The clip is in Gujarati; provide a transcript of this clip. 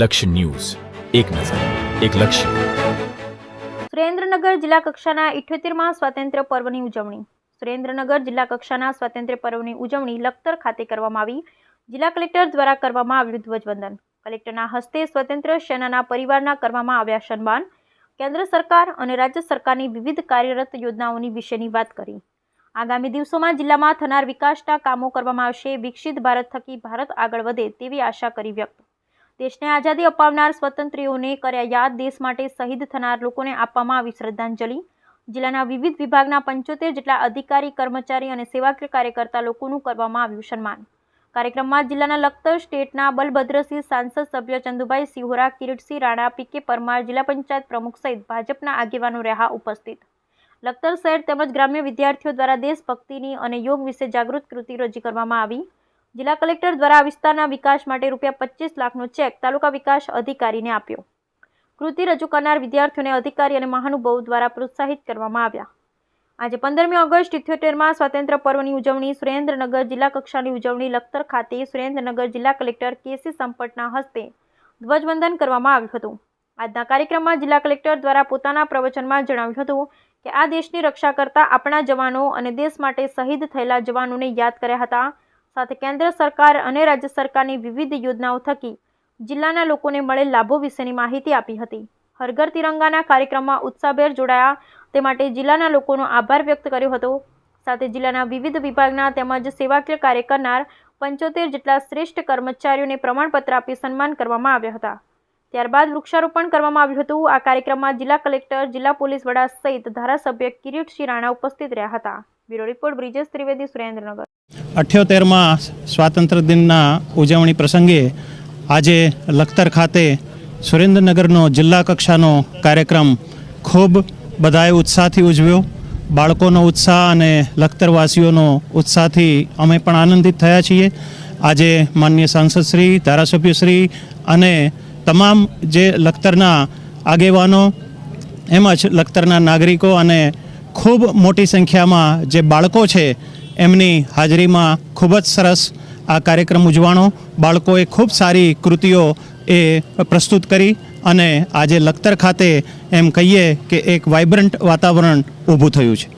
લક્ષ્ય ન્યૂઝ. એક નજર, એક લક્ષ્ય. સુરેન્દ્રનગર જિલ્લા કક્ષાના ઇઠ્યોતેરમાં સ્વાતંત્ર્ય પર્વની ઉજવણી. સુરેન્દ્રનગર જિલ્લા કક્ષાના સ્વાતંત્ર્ય પર્વની ઉજવણી લખતર ખાતે કરવામાં આવી. જિલ્લા કલેક્ટર દ્વારા કરવામાં આવ્યું ધ્વજવંદન. કલેક્ટરના હસ્તે સ્વતંત્ર સેનાના પરિવારના કરવામાં આવ્યા સન્માન. કેન્દ્ર સરકાર અને રાજ્ય સરકારની વિવિધ કાર્યરત યોજનાઓની વિશેની વાત કરી. આગામી દિવસોમાં જિલ્લામાં થનાર વિકાસના કામો કરવામાં આવશે. વિકસિત ભારત થકી ભારત આગળ વધે તેવી આશા કરી વ્યક્ત દેશને આઝાદી અપાવનાર સ્વતંત્રીઓને કર્યા યાદ દેશ માટે શહીદ થનાર લોકોને આપવામાં આવી શ્રદ્ધાંજલિ. જિલ્લાના વિવિધ વિભાગના પંચોતેર જેટલા અધિકારી, કર્મચારી અને સેવાકીય કાર્યકર્તા લોકોનું કરવામાં આવ્યું સન્માન. કાર્યક્રમમાં જિલ્લાના લખતર સ્ટેટના બલભદ્રસિંહ સાંસદ સભ્ય ચંદુભાઈ સિહોરા, કિરીટસિંહ રાણા પીકે પરમાર, જિલ્લા પંચાયત પ્રમુખ સહિત ભાજપના આગેવાનો રહ્યા ઉપસ્થિત. લખતર શહેર તેમજ ગ્રામ્ય વિદ્યાર્થીઓ દ્વારા દેશભક્તિની અને યોગ વિશે જાગૃત કૃતિ રજૂ કરવામાં આવી. જિલ્લા કલેક્ટર દ્વારા આ વિસ્તારના વિકાસ માટે રૂપિયા પચીસ લાખનો ચેક તાલુકા વિકાસ અધિકારીને આપ્યો. કૃતિ રજૂ કરનાર વિદ્યાર્થીઓને અધિકારી અને મહાનુભાવો દ્વારા પ્રોત્સાહિત કરવામાં આવ્યા. આજે પંદરમી ઓગસ્ટ ઇથ્યોતેરમાં સ્વાતંત્ર્ય પર્વની ઉજવણી સુરેન્દ્રનગર જિલ્લા કક્ષાની ઉજવણી લખતર ખાતે સુરેન્દ્રનગર જિલ્લા કલેક્ટર કેસી સંપટના હસ્તે ધ્વજવંદન કરવામાં આવ્યું હતું. આજના કાર્યક્રમમાં જિલ્લા કલેક્ટર દ્વારા પોતાના પ્રવચનમાં જણાવ્યું હતું કે આ દેશની રક્ષા કરતા આપણા જવાનો અને દેશ માટે શહીદ થયેલા જવાનોને યાદ કર્યા હતા. સાથે કેન્દ્ર સરકાર અને રાજ્ય સરકારની વિવિધ યોજનાઓ થકી જિલ્લાના લોકોને મળેલ લાભો વિશેની માહિતી આપી હતી. હરઘર તિરંગાના કાર્યક્રમમાં ઉત્સાહભેર જોડાયા તે માટે જિલ્લાના લોકોનો આભાર વ્યક્ત કર્યો હતો. સાથે જિલ્લાના વિવિધ વિભાગના તેમજ સેવાકીય કાર્ય કરનાર પંચોતેર જેટલા શ્રેષ્ઠ કર્મચારીઓને પ્રમાણપત્ર આપી સન્માન કરવામાં આવ્યા હતા. ત્યારબાદ વૃક્ષારોપણ કરવામાં આવ્યું હતું. આ કાર્યક્રમમાં જિલ્લા કલેક્ટર, જિલ્લા પોલીસ વડા સહિત ધારાસભ્ય કિરીટસિંહ રાણા ઉપસ્થિત રહ્યા હતા. Bureau report Brijesh Trivedi, Surendranagar. અઠ્યોતેરમાં સ્વાતંત્ર્ય દિનના ઉજવણી પ્રસંગે આજે લખતર ખાતે સુરેન્દ્રનગરનો જિલ્લા કક્ષાનો કાર્યક્રમ ખૂબ બધાએ ઉત્સાહથી ઉજવ્યો. બાળકોનો ઉત્સાહ અને લખતરવાસીઓનો ઉત્સાહથી અમે પણ આનંદિત થયા છીએ. આજે માન્ય સાંસદશ્રી ધારાસભ્યશ્રી અને તમામ જે લખતરના આગેવાનો એમ જ લખતરના નાગરિકો અને ખૂબ મોટી સંખ્યામાં જે બાળકો છે એમની હાજરીમાં ખૂબ જ સરસ આ કાર્યક્રમ ઉજવાણો બાળકોએ ખૂબ સારી કૃતિઓ એ પ્રસ્તુત કરી અને આજે લખતર ખાતે એમ કહીએ કે એક વાઇબ્રન્ટ વાતાવરણ ઊભું થયું છે.